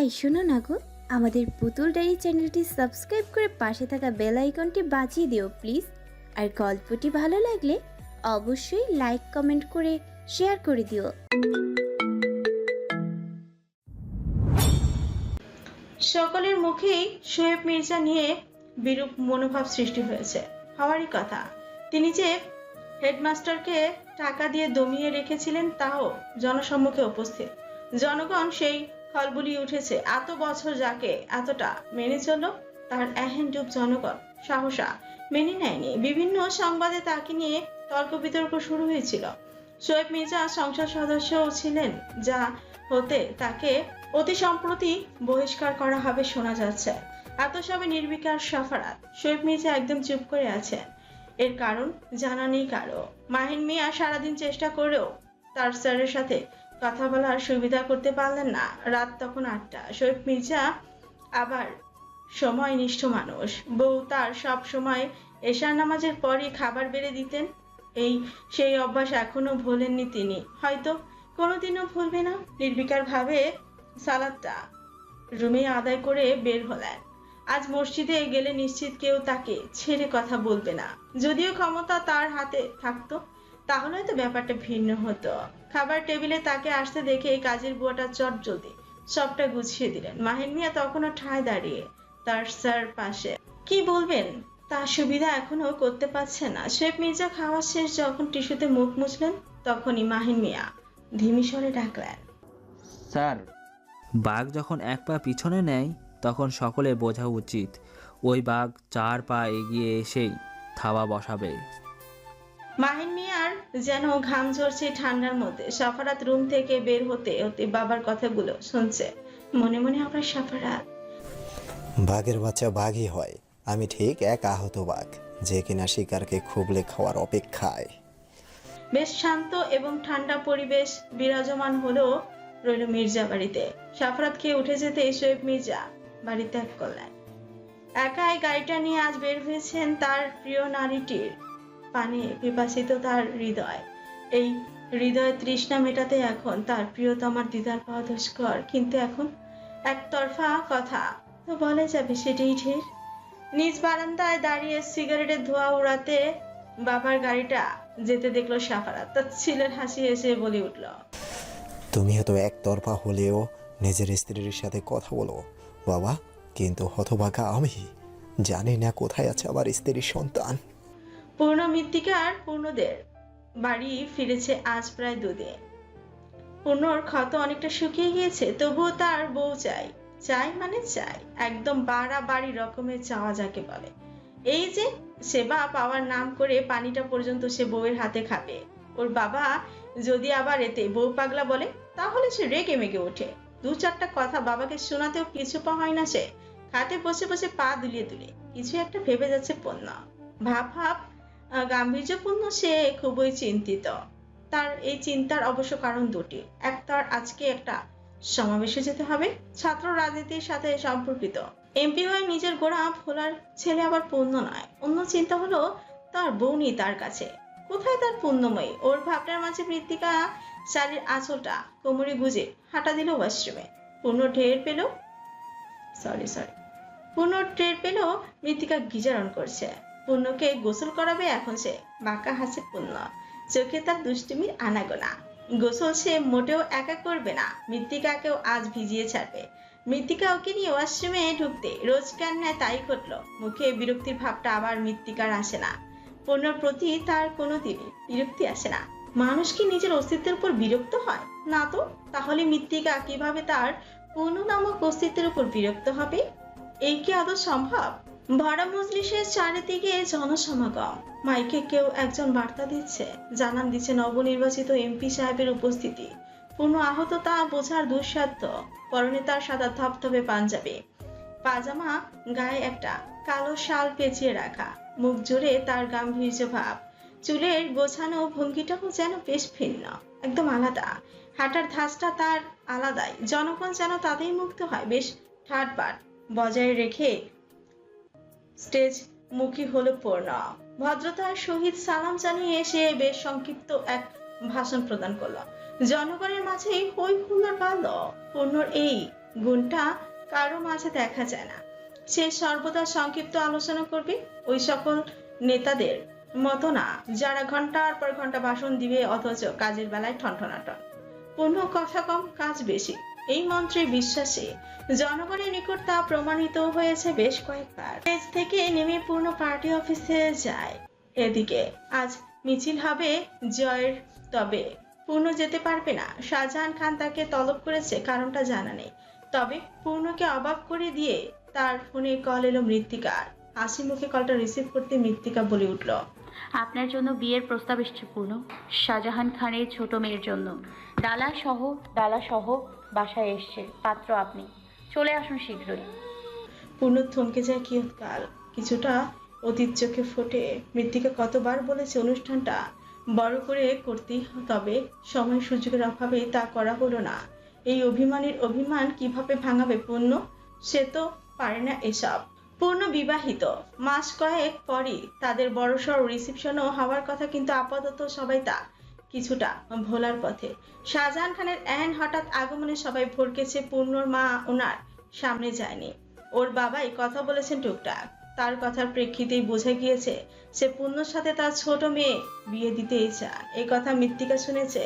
এই শোনো না গো, আমাদের পুতুল ডায়েরি চ্যানেলটি সাবস্ক্রাইব করে পাশে থাকা বেল আইকনটি বাজিয়ে দিও, প্লিজ। আর গল্পটি ভালো লাগলে অবশ্যই লাইক, কমেন্ট করে শেয়ার করে দিও। সকলের মুখেই শোয়েব মির্জা নিয়ে বিরূপ মনোভাব সৃষ্টি হয়েছে। হওয়ারই কথা। তিনি যে হেডমাস্টারকে টাকা দিয়ে দমিয়ে রেখেছিলেন, তাও জনসম্মুখে উপস্থিত। জনগণ সেই খলবলি উঠেছে। এত বছর যাকে এতটা মেনে চলল তার এহেনডুব জনগণ, সাহসা মেনে নেয়নি। বিভিন্ন সংবাদে তাকে নিয়ে তর্ক বিতর্ক শুরু হয়েছিল। শোয়েব মির্জা সংসদ সদস্যও ছিলেন, যা হতে তাকে অতি সম্প্রতি বহিষ্কার করা হবে শোনা যাচ্ছে। এত সবে নির্বিকার সাফারাত। শোয়েব মির্জা একদম চুপ করে আছেন। এর কারণ জানা নেই কারও। মাহিন মিয়া সারাদিন চেষ্টা করেও তার স্যারের সাথে কথা বলার সুবিধা করতে পারলেন না। রাত তখন আটটা। শোয়েব মির্জা আবার সময় নিষ্ঠ মানুষ। বউ তার সব সময় এশার নামাজের পরই খাবার বেড়ে দিতেন। এই সেই অভ্যাস এখনও ভোলেননি তিনি। হয়তো কোনোদিনও ভুলবে না। নির্বিকার ভাবে সালাদটা রুমে আদায় করে বের হলেন। আজ মসজিদে গেলে নিশ্চিত কেউ তাকে ছেড়ে কথা বলবে না। যদিও ক্ষমতা তার হাতে থাকতো। তাহলে হয়তো ব্যাপারটা ভিন্ন হতো। খাবার টেবিলে তাকে আসতে দেখে কাজের বুয়াটা চট জলদি সবটা গুছিয়ে দিলেন। মাহিন মিয়া তখনও ঠায় দাঁড়িয়ে তার স্যার পাশে। কি বলবেন? তার সুবিধা এখনও করতে পারছে না। শেখ মির্জা খাওয়া শেষ যখন টিস্যুতে মুখ মুছলেন, তখনই মাহিন মিয়া ধিমি স্বরে ডাকলেন, স্যার, বাঘ যখন এক পা পিছনে নেয়, তখন সকলে বোঝা উচিত। ওই বাঘ চার পা এগিয়ে এসেই থাবা বসাবে। মাহিন মিয়ার যেন ঘাম ঝরছে ঠান্ডার মধ্যে। সাফারাত রুম থেকে বের হতে হতে বাবার কথাগুলো শুনছে। মনে মনে আমরা সাফারাত। বাঘের বাচ্চা বাঘই হয়। আমি ঠিক এক আহত বাঘ যে কিনা শিকারকে খুবলে খাওয়ার অপেক্ষায়। বেশ শান্ত এবং ঠান্ডা পরিবেশ বিরাজমান হলেও রইল মির্জা বাড়িতে। সাফরাত খেয়ে উঠে যেতে শোয়েব মির্জা বাড়ি ত্যাগ করলেন। একাই গাড়িটা নিয়ে আজ বের হয়েছেন তার প্রিয় নারীটির। পানে পিপাসিত তার হৃদয়। এই হৃদয় তৃষ্ণা মেটাতে এখন তার প্রিয়তমার দিদার পাওয়া দুষ্কর, কিন্তু এখন একতরফা কথা। তো বলে যাবে সেটাই ঢের। নিজ বারান্দায় দাঁড়িয়ে সিগারেটের ধোঁয়া উড়াতে বাবার গাড়িটা যেতে দেখল সাফারাত তার ছেলের হাসি এসে বলে উঠল, তুমি হয়তো একতরফা হলেও নিজের স্ত্রীর সাথে কথা বলো, বাবা। কিন্তু হতভাগা আমি জানি না কোথায় আছে আমার স্ত্রীর সন্তান। পূর্ণ মৃত্তিকার পূর্ণদের বাড়ি ফিরেছে আজ প্রায় দুদিন। পূর্ণর ক্ষত অনেকটা শুকিয়ে গিয়েছে, তবুও তার বউ চাই। চাই মানে চাই, একদম বাড়াবাড়ি রকমের চাওয়া যাকে বলে। এই যে সেবা পাওয়ার নাম করে পানিটা পর্যন্ত সে বউয়ের হাতে খাবে। ওর বাবা যদি আবার এতে বউ পাগলা বলে, তাহলে সে রেগে মেগে ওঠে। দু চারটা কথা বাবাকে শোনাতেও কিছু পা হয় না সে। খাতে বসে বসে পা দুলিয়ে দুলিয়ে কিছু একটা ভেবে যাচ্ছে পণ্য। ভাব ভাব গাম্ভীর্যপূর্ণ সে খুবই চিন্তিত। তার এই চিন্তার অবশ্য কারণ দুটি। এক, তার আজকে একটা সমাবেশে যেতে হবে। ছাত্র রাজনীতির সাথে সম্পর্কিত। এমপি হয়ে নিজের গোড়া ভোলার ছেলে আবার পূর্ণ নয়। অন্য চিন্তা হলো তার বউ নেই তার কাছে। কোথায় তার পুণ্যময়ী ওর ভাবনার মাঝে মৃত্তিকা শাড়ির আঁচলটা কোমরে গুজে হাঁটা দিল ওয়াশরুমে। পূর্ণ ঢের পেল সরি সরি। পূর্ণ টের পেল মৃত্তিকা গিজার অন করছে। পূর্ণকে গোসল করাবে এখন সে বাঁকা হাসে পূর্ণ। চোখে তার দুষ্টুমির আনাগোনা। গোসল সে মোটেও একা করবে না। মৃত্তিকাকেও আজ ভিজিয়ে ছাড়বে। মৃত্তিকা ওকে নিয়ে ওয়াশরুমে ঢুকতে রোজকার নেয় তাই ঘটলো মুখে বিরক্তির ভাবটা আবার মৃত্তিকার আসে না। পূর্ণর প্রতি তার কোনো কোনোদিনই বিরক্তি আসে না। মানুষ কি নিজের অস্তিত্বের উপর বিরক্ত হয়? না তো। তাহলে মৃত্তিকা কীভাবে তার পূর্ণ নামক অস্তিত্বের উপর বিরক্ত হবে? এই কি আদৌ সম্ভব? ভরা মজলিসের চারিদিকে জনসমাগম। মাইকে কেউ একজন বার্তা দিচ্ছে, জানান দিচ্ছে নবনির্বাচিত এমপি সাহেবের উপস্থিতি। পূর্ণ আহত তা বোঝার দুঃসাধ্য, পরনে তার সাদা ধপধপে পাঞ্জাবি। পাজামা গায়ে একটা, কালো শাল পেঁচিয়ে রাখা, মুখ জুড়ে তার গাম্ভীর্য ভাব। চুলের গোছানো ভঙ্গিটাও যেন বেশ ভিন্ন, একদম আলাদা। হাঁটার ধাঁচটা তার আলাদাই, জনগণ যেন তাতেই মুক্ত হয়, বেশ ঠাটবাট বজায় রেখে স্টেজ মুখী হলো পূর্ণ। ভদ্রতার সহিত সালাম জানিয়ে সে বেশ সংক্ষিপ্ত এক ভাষণ প্রদান করল। জনগণের মাঝে হই হুল্লোড় বাড়ল। পূর্ণর এই গুণটা কারও মাঝে দেখা যায় না। সে সর্বদা সংক্ষিপ্ত আলোচনা করবে ওই সকল নেতাদের মতো না, যারা ঘণ্টার পর ঘণ্টা ভাষণ দিবে, অথচ কাজের বেলায় ঠনঠনাটন। পূর্ণ কথা কম, কাজ বেশি। এই মন্ত্রে বিশ্বাসে। জনগণের নিকট তা প্রমাণিত হয়েছে বেশ কয়েকবার। স্টেজ থেকে নেমে পূর্ণ পার্টি অফিসে যায়। এদিকে আজ মিছিল হবে জয়ের, তবে পূর্ণ যেতে পারবে না। শাহজাহান খান তাকে তলব করেছে, কারণটা জানা নেই। তবে পূর্ণকে অবাক করে দিয়ে তার ফোনে কল এলো মৃত্তিকার। হাসি মুখে কলটা রিসিভ করতে মৃত্তিকা বলে উঠল আপনার জন্য বিয়ের প্রস্তাব এসছে পূর্ণ। শাহজাহান খানের ছোট মেয়ের জন্য। ডালা সহ ডালা সহ বাসায় এসছে পাত্র আপনি। চলে আসুন শীঘ্রই। পূর্ণ থমকে যায় কিয়ৎকাল। কিছুটা অতীত চোখে ফোটে। মৃত্তিকা কতবার বলেছে অনুষ্ঠানটা? বড় করে করতেই তবে সময় সুযোগের অভাবে তা করা হলো না। এই অভিমানের অভিমান কীভাবে ভাঙাবে পূর্ণ? সে তো পারে না এসব। পূর্ণ বিবাহিত। মাস কয়েক পরই তাদের বড়সড় রিসিপশনও হওয়ার কথা কিন্তু আপাতত সবাই তা কিছুটা ভোলার পথে। শাহজাহান খানের এহেন হঠাৎ আগমনে সবাই ভরকেছে পূর্ণর মা ওনার সামনে যায়নি। ওর বাবাই কথা বলেছেন টুকটাক। তার কথার প্রেক্ষিতেই বোঝা গিয়েছে সে পূর্ণর সাথে তার ছোট মেয়ে বিয়ে দিতেই চায়। এই কথা মৃত্তিকা শুনেছে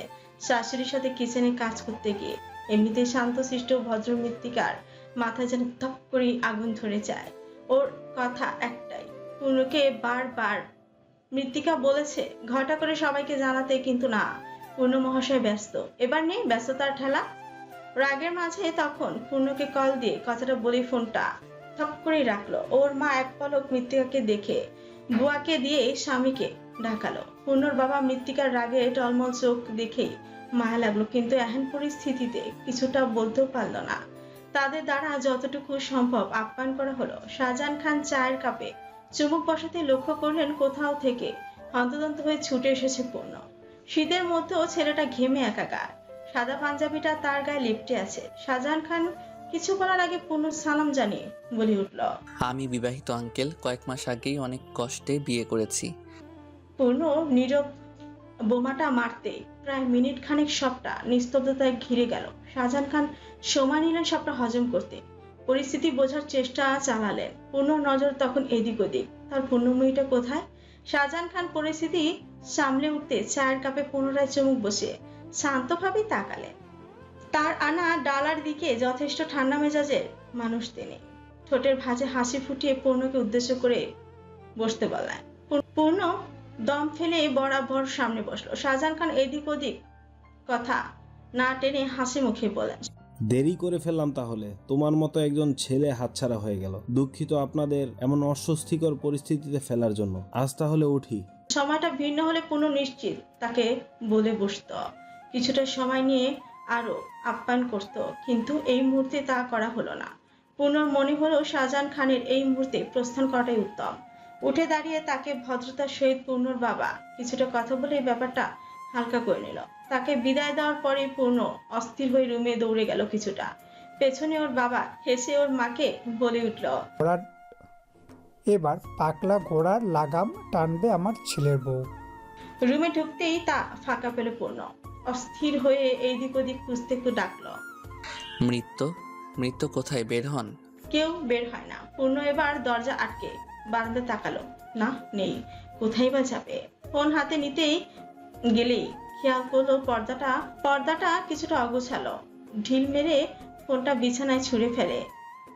শাশুড়ির সাথে কিচেনে কাজ করতে গিয়ে। এমনিতে শান্তশিষ্ট ভদ্র মৃত্তিকার মাথায় যেন ধপ করে আগুন ধরে যায়। ওর কথা একটাই। পূর্ণকে বারবার মৃত্তিকা বলেছে, ঘটা করে সবাইকে জানাতে কিন্তু না। পূর্ণ মহাশয় ব্যস্ত। এবার নেই ব্যস্ততার ঠেলা। রাগের মাঝে তখন পূর্ণকে কল দিয়ে কথাটা বলি ফোনটা থপ করেই রাখল। ওর মা এক পলক মৃত্তিকাকে দেখে বুয়াকে দিয়ে স্বামীকে ঢাকালো। পূর্ণর বাবা মৃত্তিকার রাগে টলমল চোখ দেখেই মায়া লাগল, কিন্তু এহেন পরিস্থিতিতে কিছুটা বলতেও পারল না। তাদের দ্বারা যতটুকু সম্ভব আপ্যায়ন করা হলো। শাহজাহান খান চায়ের কাপে চুমুক বসাতে লক্ষ্য করলেন কোথাও থেকে হন্তদন্ত হয়ে ছুটে এসেছে পূর্ণ। শীতের মধ্যেও ছেলেটা ঘেমে একাকার। সাদা পাঞ্জাবিটা তার গায়ে লিপটে আছে। শাহজাহান খান কিছু বলার আগে পূর্ণ সালাম জানিয়ে বলে উঠল আমি বিবাহিত আঙ্কেল কয়েক মাস আগেই অনেক কষ্টে বিয়ে করেছি। পূর্ণ নীরব বোমাটা মারতে প্রায় মিনিট খানেক সবটা নিস্তব্ধতায় ঘিরে গেল। শাহজাহান খান সময় নিলেন সবটা হজম করতে। পরিস্থিতি বোঝার চেষ্টা চালালেন। পূর্ণ নজর তখন এদিক ওদিক। তার পূর্ণময়ীটা কোথায়? শাহজাহান খান পরিস্থিতি সামলে উঠতে চায়ের কাপে পুনরায় চুমুক বসে শান্তভাবে তাকালেন তার আনা ডালার দিকে যথেষ্ট ঠান্ডা মেজাজের মানুষ তিনি। ঠোঁটের ভাঁজে হাসি ফুটিয়ে পূর্ণকে উদ্দেশ্য করে বসতে পূর্ণ- পূর্ণ দম ফেলে বরাবর সামনে বসল। শাহজাহান খান এদিক ওদিক কথা না টেনে হাসি মুখে বলেন দেরি করে ফেললাম তাহলে। তোমার মতো একজন ছেলে হাতছাড়া হয়ে গেল। দুঃখিত আপনাদের এমন অস্বস্তিকর পরিস্থিতিতে ফেলার জন্য। আজ তাহলে উঠি। সময়টা ভিন্ন হলে পুনঃ নিশ্চিত। তাকে বলে বসত। কিছুটা সময় নিয়ে আরও আপ্যায়ন করত কিন্তু এই মুহূর্তে তা করা হলো না। পুনর মনে হলো শাহজাহান খানের এই মুহূর্তে প্রস্থান করাটাই উত্তম। উঠে দাঁড়িয়ে তাকে ভদ্রতার সহিত পূর্ণর বাবা কিছুটা কথা বলে এই ব্যাপারটা হালকা করে নিল। তাকে বিদায় দেওয়ার পরে পূর্ণ অস্থির হয়ে রুমে দৌড়ে গেল কিছুটা। পেছনে ওর বাবা হেসে ওর মাকে বলে উঠল ঘোড়ার এবার পাকলা ঘোড়ার লাগাম টানবে আমার ছেলের বউ। রুমে ঢুকতেই তা ফাঁকা পেল পূর্ণ। অস্থির হয়ে এইদিক ওদিক খুঁজতে একটু ডাকলো। মৃত্যু? মৃত্যু কোথায়? বের হন। কেউ বের হয় না। পূর্ণ এবার দরজা আটকে বারান্দা তাকালো। না, নেই। কোথায় বা যাবে? ফোন হাতে নিতেই গেলেই খেয়াল করল পর্দাটা পর্দাটা কিছুটা অগোছালো। ঢিল মেরে ফোনটা বিছানায় ছুঁড়ে ফেলে।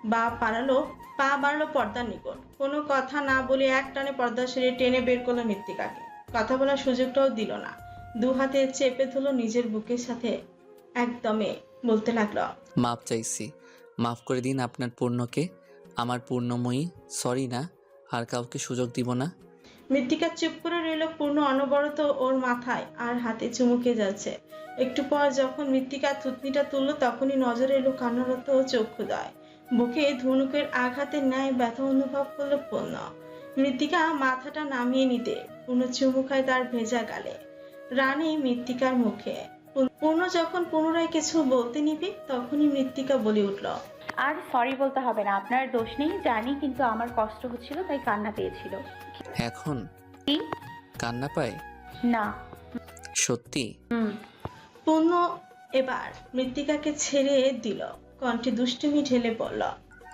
বা পারালো পা বাড়লো পর্দার নিকট। কোনো কথা না বলে এক টানে পর্দা সেরে টেনে বের করল মৃত্তিকাকে। কথা বলার সুযোগটাও দিল না। দু হাতে চেপে ধরলো নিজের বুকের সাথে। একদমে বলতে লাগল, মাপ চাইছি। মাফ করে দিন আপনার পূর্ণকে। আমার পূর্ণময়ী, সরি না। আর কাউকে সুযোগ দিব না। মৃত্তিকা চুপ করে রইল পূর্ণ অনবরত ওর মাথায় আর হাতে চুমুকে যাচ্ছে। একটু পর যখন মৃত্তিকা থুতনিটা তুললো, তখনই নজরে এলো কান্নারত চক্ষুদয় বুকে ধনুকের আঘাতের ন্যায় ব্যথা অনুভব করল পূর্ণ। মৃত্তিকা মাথাটা নামিয়ে নিতে পূর্ণ চুমু খায় তার ভেজা গালে। রানী মৃত্তিকার মুখে। পূর্ণ যখন পুনরায় কিছু বলতে নিবি, তখনই মৃত্তিকা বলে উঠল আর সরি বলতে হবে না। আপনার দোষ নেই জানি কিন্তু আমার কষ্ট হচ্ছিল তাই কান্না পেয়েছিল। এখন? কি? কান্না পায় না। সত্যি? হুম। পূর্ণ এবার মৃত্তিকাকে ছেড়ে দিল। কণ্ঠে দুষ্টুমি ঢেলে পড়ল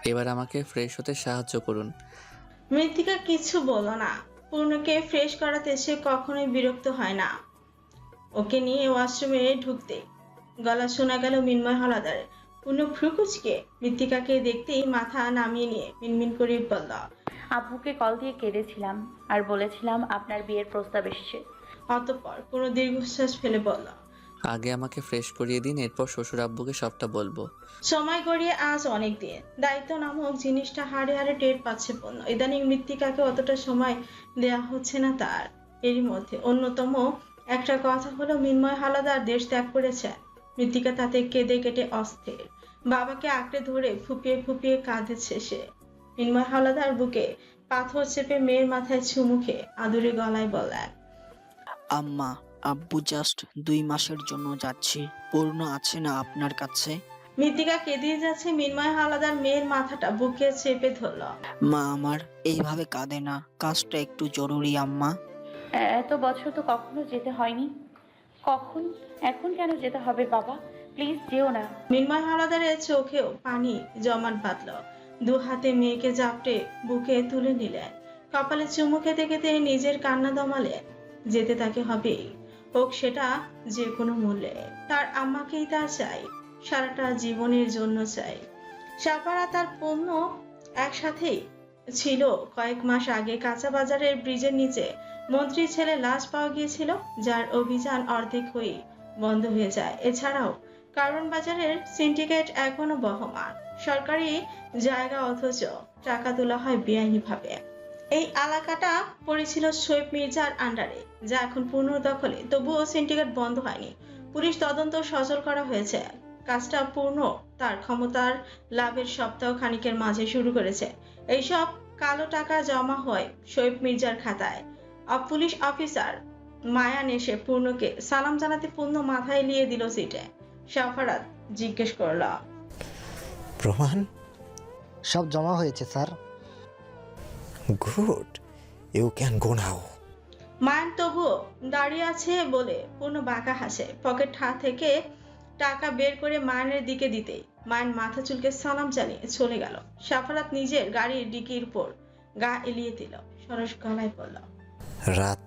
এবার আমাকে ফ্রেশ হতে সাহায্য করুন। মৃত্তিকা কিছু বলো না। পূর্ণকে ফ্রেশ করাতে সে কখনোই বিরক্ত হয় না। ওকে নিয়ে ওয়াশরুমে ঢুকতে গলা শোনা গেল মিন্ময় হলাদারের পূর্ণ ভ্রুকুচকে মৃত্তিকাকে দেখতেই মাথা নামিয়ে নিয়ে মিনমিন করে বলল আব্বুকে কল দিয়ে কেঁদেছিলাম আর বলেছিলাম আপনার বিয়ের প্রস্তাব এসেছে। অতঃপর কোনো দীর্ঘশ্বাস ফেলে বলল আগে আমাকে ফ্রেশ করিয়ে দিন এরপর শ্বশুর আব্বুকে সবটা বলব। সময় গড়িয়ে আজ অনেক দিন। দায়িত্ব নামক জিনিসটা হাড়ে হাড়ে টের পাচ্ছে পূর্ণ ইদানিং মৃত্তিকাকে অতটা সময় দেয়া হচ্ছে না তার। এরই মধ্যে অন্যতম একটা কথা হলো মিন্ময় হালাদার দেশ ত্যাগ করেছে। মৃত্তিকা তাতে কেঁদে কেটে অস্থির। বাবাকে আঁকড়ে ধরে ফুপিয়ে ফুপিয়ে কাঁদেছে সে। মিন্ময় হালাদার বুকে পাথর চেপে মেয়ের মাথায় চুমুখে আদুরে গলায় বলায় আম্মা আব্বু জাস্ট দুই মাসের জন্য যাচ্ছি। পূর্ণ আছে না আপনার কাছে? মৃত্তিকা কেঁদিয়ে যাচ্ছে মিন্ময় হালাদার মেয়ের মাথাটা বুকে চেপে ধরল। মা আমার এইভাবে কাঁদে না। কাজটা একটু জরুরি আম্মা। এত বছর তো কখনো যেতে হয়নি। কখন? এখন কেন যেতে হবে বাবা? প্লিজ যেও না। মিন্ময় হালাদারের চোখেও পানি জমাট বাঁধল দু হাতে মেয়েকে জাপটে বুকে তুলে নিলেন কপালে চুমু খেতে খেতে নিজের কান্না দমালেন যেতে তাকে হবেই। হোক সেটা যে কোনো মূল্যে। তার আম্মাকেই তা চাই। সারাটা জীবনের জন্য চাই। সাপারা তার পণ্য একসাথেই ছিল কয়েক মাস আগে কাঁচা বাজারের ব্রিজের নিচে। মন্ত্রীর ছেলে লাশ পাওয়া গিয়েছিল, যার অভিযান অর্ধেক হয়ে বন্ধ হয়ে যায়। এছাড়াও কারণ বাজারের সিন্ডিকেট এখনও বহমান। সরকারি জায়গা অথচ টাকা তোলা হয় বেআইনিভাবে। এই এলাকাটা পড়েছিল শোয়েব মির্জার আন্ডারে, যা এখন পুনর্দখলে। তবুও সিন্ডিকেট বন্ধ হয়নি। পুলিশ তদন্ত সচল করা হয়েছে। কাজটা পূর্ণ, তার ক্ষমতার লাভের সপ্তাহ খানিকের মাঝে শুরু করেছে। এইসব কালো টাকা জমা হয় শোয়েব মির্জার খাতায়। পুলিশ অফিসার মায়ান এসে পূর্ণকে সালাম জানাতে পূর্ণ মাথায় নিয়ে দিল সিটে। সাফারাত জিজ্ঞেস করল প্রমাণ? সব জমা হয়েছে sir. Good you can go now. Mayan তবুও দাঁড়িয়ে আছে বলে পূর্ণ বাঁকা হাসে। পকেট হাত থেকে টাকা বের করে মায়ানের দিকে দিতেই মায়ান মাথা চুলকে সালাম জানিয়ে চলে গেল। সাফারাত নিজের গাড়ির ডিকির উপর গা এলিয়ে দিল। সরস গলায় পড়ল রাত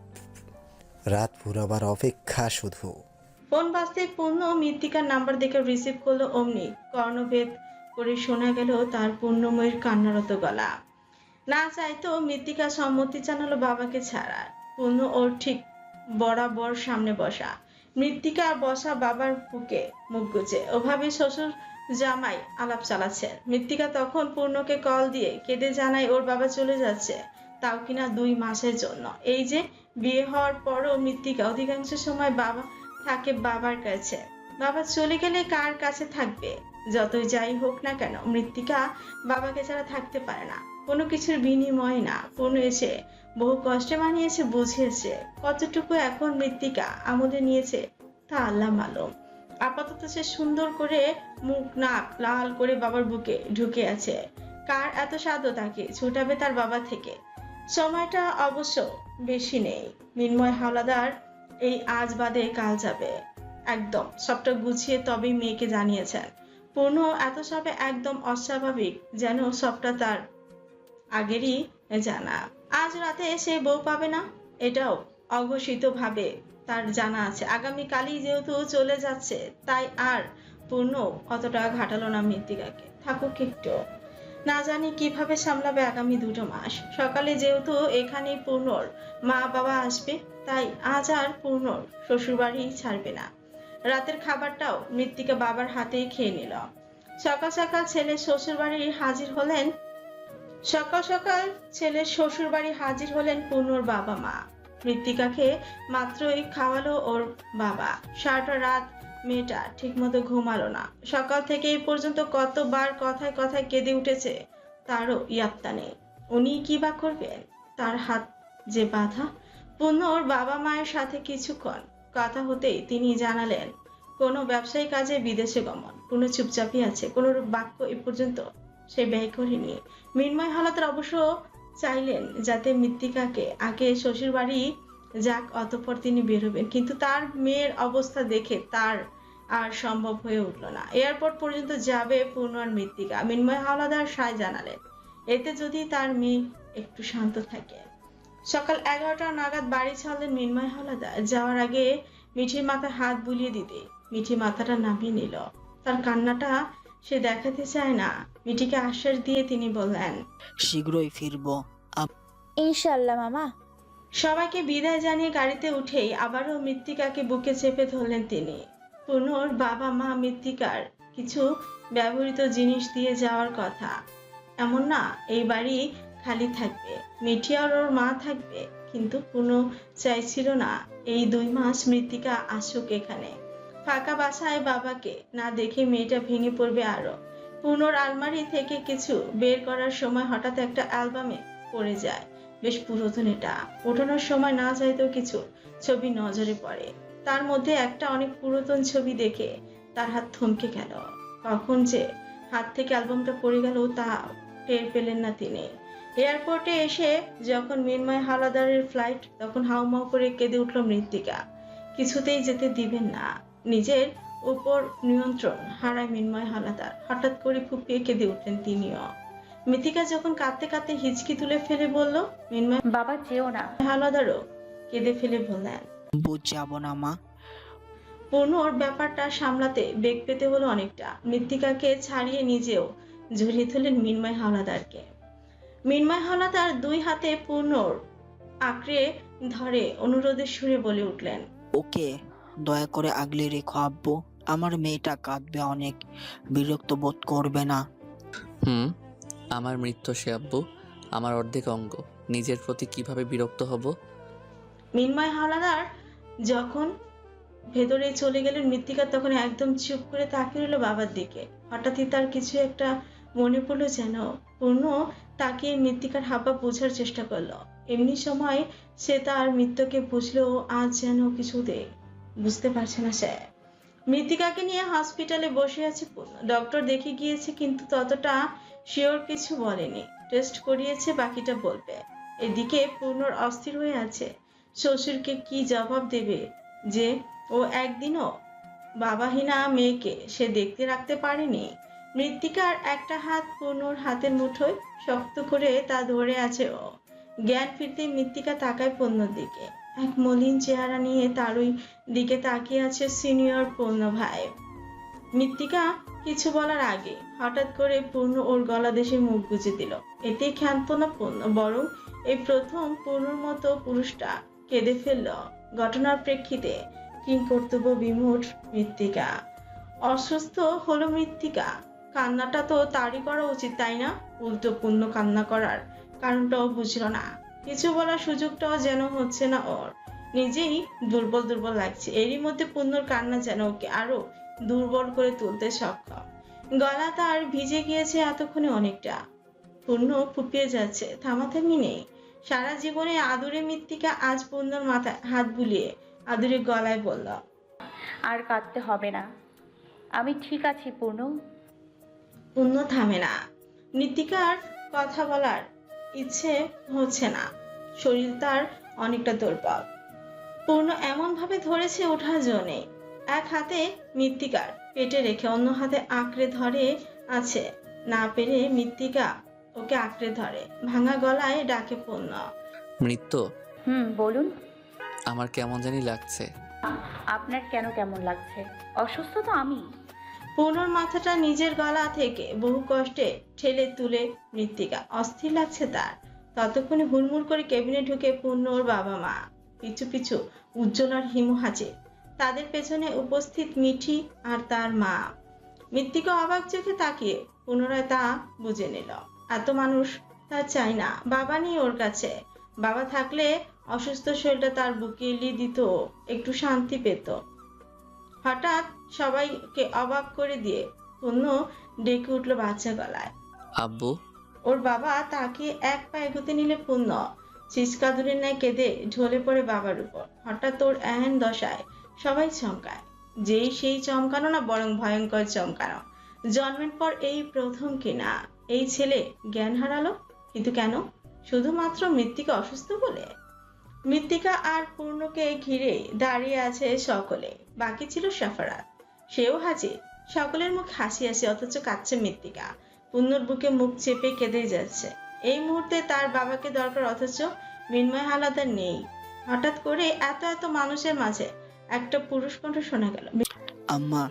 রাত পুরাবার অপেক্ষা শুধু। ফোন বাজতে পূর্ণ, মৃত্তিকার নাম্বার দেখে রিসিভ করল অমনি। কর্ণভেদ করে শোনা গেল তার পূর্ণময়ের কান্নারত গলা। না চাইতো মৃত্তিকা সম্মতি জানালো বাবাকে ছাড়া। পূর্ণ ওর ঠিক বরাবর সামনে বসা। মৃত্তিকা বসা বাবার বুকে মুখ গুজে। ওভাবে শ্বশুর জামাই আলাপ চালাচ্ছেন। মৃত্তিকা তখন পূর্ণকে কল দিয়ে কেঁদে জানায়, ওর বাবা চলে যাচ্ছে। তাও কিনা দুই মাসের জন্য। এই যে, বিয়ে হওয়ার পরও মৃত্তিকা অধিকাংশ সময় বাবা থাকে বাবার কাছে। বাবা চলে গেলে কার কাছে থাকবে? যতই যাই হোক না কেন, মৃত্তিকা বাবাকে ছাড়া থাকতে পারে না। কোনো কিছুর বিনিময় না। কোনো এসে, বহু কষ্টে মানিয়েছে, বুঝিয়েছে। কতটুকু এখন মৃত্তিকা আমলে নিয়েছে, তা আল্লাহ মালুম। আপাতত সে সুন্দর করে মুখ নাক লাল করে বাবার বুকে ঢুকে আছে। কার এত সাধ্য তাকে? ছোটাবে তার বাবা থেকে। সময়টা অবশ্য বেশি নেই। মিন্ময় হাওলাদার, এই আজ বাদে কাল যাবে। একদম, সবটা গুছিয়ে তবেই মেয়েকে জানিয়েছেন। পূর্ণ এত সবে একদম অস্বাভাবিক যেন সবটা তার আগেরই জানা। আজ রাতে সে বউ পাবে না? এটাও অঘোষিত ভাবে তার জানা আছে। আগামীকালই যেহেতু চলে যাচ্ছে, তাই আর পূর্ণ অতটা ঘাটালো না মৃত্তিকাকে। থাকুক একটু। না জানি কীভাবে সামলাবে আগামী দুটো মাস। সকালে যেহেতু এখানেই পূর্ণর, মা বাবা আসবে, তাই আজ আর পূর্ণর শ্বশুরবাড়ি ছাড়বে না। রাতের খাবারটাও মৃত্তিকা বাবার হাতেই খেয়ে নিল। সকাল সকাল ছেলে শ্বশুরবাড়ি হাজির হলেন, সকাল সকাল ছেলের শ্বশুর বাড়ি হাজির হলেন পূর্ণর বাবা মা মৃত্তিকাকে মাত্রই খাওয়ালো ওর বাবা। সারাটা রাত মেয়েটা ঠিকমতো ঘুমালো না। সকাল থেকে এই পর্যন্ত কতবার কথায় কথায় কেঁদে উঠেছে তারও ইয়াত্তা নেই। উনি কি বা করবেন? তার হাত যে বাধা। ওর বাবা মায়ের সাথে কিছুক্ষণ কথা হতেই তিনি জানালেন, কোনো ব্যবসায়ী কাজে বিদেশে গমন। কোনো চুপচাপই আছে। কোনো বাক্য এ পর্যন্ত সে ব্যয় করেনি। মিন্ময় হালাতের অবশ্য চাইলেন যাতে মৃত্তিকাকে আগে শ্বশুর বাড়ি যাক, অতঃপর তিনি বেরোবেন। কিন্তু তার মেয়ের অবস্থা দেখে তার আর সম্ভব হয়ে উঠল না। এয়ারপোর্ট পর্যন্ত যাবে পূর্ণ আর মৃত্তিকা। মিন্ময় হাওলাদার সায় জানালেন এতে যদি তার মেয়ে একটু শান্ত থাকে। সকাল এগারোটা নাগাদ বাড়ি ছাড়লেন মিন্ময় হাওলাদার। যাওয়ার আগে মিঠির মাথায় হাত বুলিয়ে দিতে মিঠি মাথাটা নামিয়ে নিল। তার কান্নাটা সে দেখাতে চায় না। মিঠিকে আশ্বাস দিয়ে তিনি বললেন শীঘ্রই ফিরবো। ইনশাল্লাহ মামা। সবাইকে বিদায় জানিয়ে গাড়িতে উঠেই আবারও মৃত্তিকাকে বুকে চেপে ধরলেন তিনি। পুনর বাবা মা মৃত্তিকার কিছু ব্যবহৃত জিনিস দিয়ে যাওয়ার কথা। এমন না, এই বাড়ি খালি থাকবে মিঠি আর ওর মা থাকবে, কিন্তু পুনঃ চাইছিল না এই দুই মাস মৃত্তিকা আসুক এখানে। ফাঁকা বাসায় বাবাকে না দেখে মেয়েটা ভেঙে পড়বে আরও। পুনর আলমারি থেকে কিছু বের করার সময় হঠাৎ একটা অ্যালবামে পড়ে যায়, বেশ পুরাতন এটা। ওঠানোর সময় না চাইতেও কিছু ছবি নজরে পড়ে। তার মধ্যে একটা অনেক পুরাতন ছবি দেখে তার হাত থমকে গেল। কখন যে হাত থেকে অ্যালবামটা পড়ে গেল তা টের পেলেন না তিনি। এয়ারপোর্টে এসে যখন মিনময় হাওলাদারের ফ্লাইট তখন হাউমাউ করে কেঁদে উঠল মৃত্তিকা। কিছুতেই যেতে দিবেন না। নিজের উপর নিয়ন্ত্রণ হারায় মিনময় হাওলাদার। হঠাৎ করে ফুপিয়ে কেঁদে উঠলেন তিনিও। মৃত্তিকা যখন কাঁদতে কাঁদতে হিচকি তুলে ফেলে বলল মিনময় বাবা যেও না। হাওলাদারও কেঁদে ফেলে বললেন বুঝ যাব না মা। পূর্ণর ব্যাপারটা সামলাতে বেগ পেতে হলো অনেকটা। মৃত্তিকাকে ছাড়িয়ে নিজেও ধরলেন মিনময় হাওলাদারকে। মিনময় হাওলাদার দুই হাতে পূর্ণর আঁকড়ে ধরে অনুরোধের সুরে বলে উঠলেন ওকে দয়া করে আগলে রেখো আব্বু। আমার মেয়েটা কাঁদবে অনেক বিরক্ত বোধ করবে না। হুম আমার মৃত্যু সে আব্বু। আমার অর্ধেক অঙ্গ। নিজের প্রতি কীভাবে বিরক্ত হব? মিনময় হাওলাদার যখন ভেতরে চলে গেলেন মৃত্তিকা, তখন একদম চুপ করে তাকিয়ে রইল বাবার দিকে। হঠাৎই তার কিছু একটা মনে পড়ল যেন। পূর্ণ তাকে মৃত্তিকার হাবা বোঝার চেষ্টা করল। এমনি সময় সে তার মৃত্যুকে বুঝলেও আজ যেন কিছুতে বুঝতে পারছে না সে। মৃত্তিকাকে নিয়ে হসপিটালে বসে আছে পূর্ণ। ডক্টর দেখে গিয়েছে, কিন্তু ততটা শিওর কিছু বলেনি। টেস্ট করিয়েছে, বাকিটা বলবে। এদিকে পূর্ণর অস্থির হয়ে আছে। শ্বশুরকে কি জবাব দেবে যে, ও একদিনও বাবাহীনা মেয়েকে সে দেখতে রাখতে পারেনি? মৃত্তিকার একটা হাত পূর্ণর হাতের মুঠোয় শক্ত করে তা ধরে আছে ও। জ্ঞান ফিরতে মৃত্তিকা তাকায় পূর্ণর দিকে। এক মলিন চেহারা নিয়ে তারই দিকে তাকিয়ে আছে সিনিয়র পূর্ণ ভাই। মৃত্তিকা কিছু বলার আগে হঠাৎ করে পূর্ণ ওর গলা দেশে মুখ গুজে দিল। এতে ক্ষান্ত না পূর্ণ, বরং এই প্রথম পূর্ণর মতো পুরুষটা কেঁদে ফেলল। ঘটনার প্রেক্ষিতে কিং কর্তব্য বিমূঢ় মৃত্তিকা। অসুস্থ হলো মৃত্তিকা। কান্নাটা তো তারই করা উচিত, তাই না? উল্টো পূর্ণ কান্না করার কারণটাও বুঝলো না। কিছু বলার সুযোগটাও যেন হচ্ছে না ওর। নিজেই দুর্বল দুর্বল লাগছে। এরই মধ্যে পূর্ণর কান্না যেন ওকে আরও দুর্বল করে তুলতে সক্ষম। গলা তার ভিজে গিয়েছে এতক্ষণে অনেকটা। পূর্ণ ফুপিয়ে যাচ্ছে। থামাথামি নেই। সারা জীবনে আদুরে মৃত্তিকা আজ পূর্ণর মাথায় হাত বুলিয়ে আদুরে গলায় বলল আর কাঁদতে হবে না। আমি ঠিক আছি পূর্ণ। পূর্ণ থামে না। মৃত্তিকার কথা বলার ইচ্ছে হচ্ছে না। শরীর তার অনেকটা দুর্বল। পূর্ণ এমন ভাবে ধরেছে ওঠার জন্যে এক হাতে মৃত্তিকার পেটে রেখে অন্য হাতে আঁকড়ে ধরে আছে। না পেরে মৃত্তিকা ওকে আঁকড়ে ধরে। ভাঙা গলায় ডাকে পূর্ণ। মৃত্যু? হুম বলুন। আমার কেমন জানি লাগছে। আপনার কেন কেমন লাগছে? অসুস্থ তো আমি। পূর্ণর মাথাটা নিজের গলা থেকে বহু কষ্টে ঠেলে তুলে মৃত্তিকা। অস্থির লাগছে তার। ততক্ষণে হুড়মুড় করে কেবিনে ঢুকে পূর্ণর বাবা মা। পিছু পিছু উজ্জ্বল আর হিমু হাজির। তাদের পেছনে উপস্থিত মিঠি আর তার মা। মৃত্তিকা অবাক চোখে তাকিয়ে পুনরায় তা বুঝে নিল। এত মানুষ তা চায় না। বাবা নেই ওর কাছে। বাবা থাকলে অসুস্থ শরীরটা তার বুকে এলিয়ে দিত একটু শান্তি পেত। হঠাৎ সবাইকে অবাক করে দিয়ে পূর্ণ ডেকে উঠল বাচ্চা গলায়। আব্বু? ওর বাবা তাকে এক পা এগোতে নিলে পূর্ণ। চিৎকাদুরের ন্যায় কেঁদে ঢলে পড়ে বাবার উপর। হঠাৎ ওর এহেন দশায় সবাই চমকায়। যেই সেই চমকানো না বরং ভয়ঙ্কর চমকানো। জন্মের পর এই প্রথম কিনা। এই ছেলে জ্ঞান হারালো? কিন্তু কেন? শুধুমাত্র মৃত্তিকা অসুস্থ বলে? মৃত্তিকা আর পূর্ণকে ঘিরে দাঁড়িয়ে আছে সকলে। বাকি ছিল সাফারাত। সেও হাজির। সকলের মুখ হাসি হাসি, অথচ কাঁদছে মৃত্তিকা। পুণ্যর বুকে মুখ চেপে কেঁদেই যাচ্ছে। এই মুহূর্তে তার বাবাকে দরকার, অথচ মৃন্ময় হালাদার নেই। হঠাৎ করে এত এত মানুষের মাঝে একটা পুরুষ কণ্ঠ শোনা গেল। আম্মা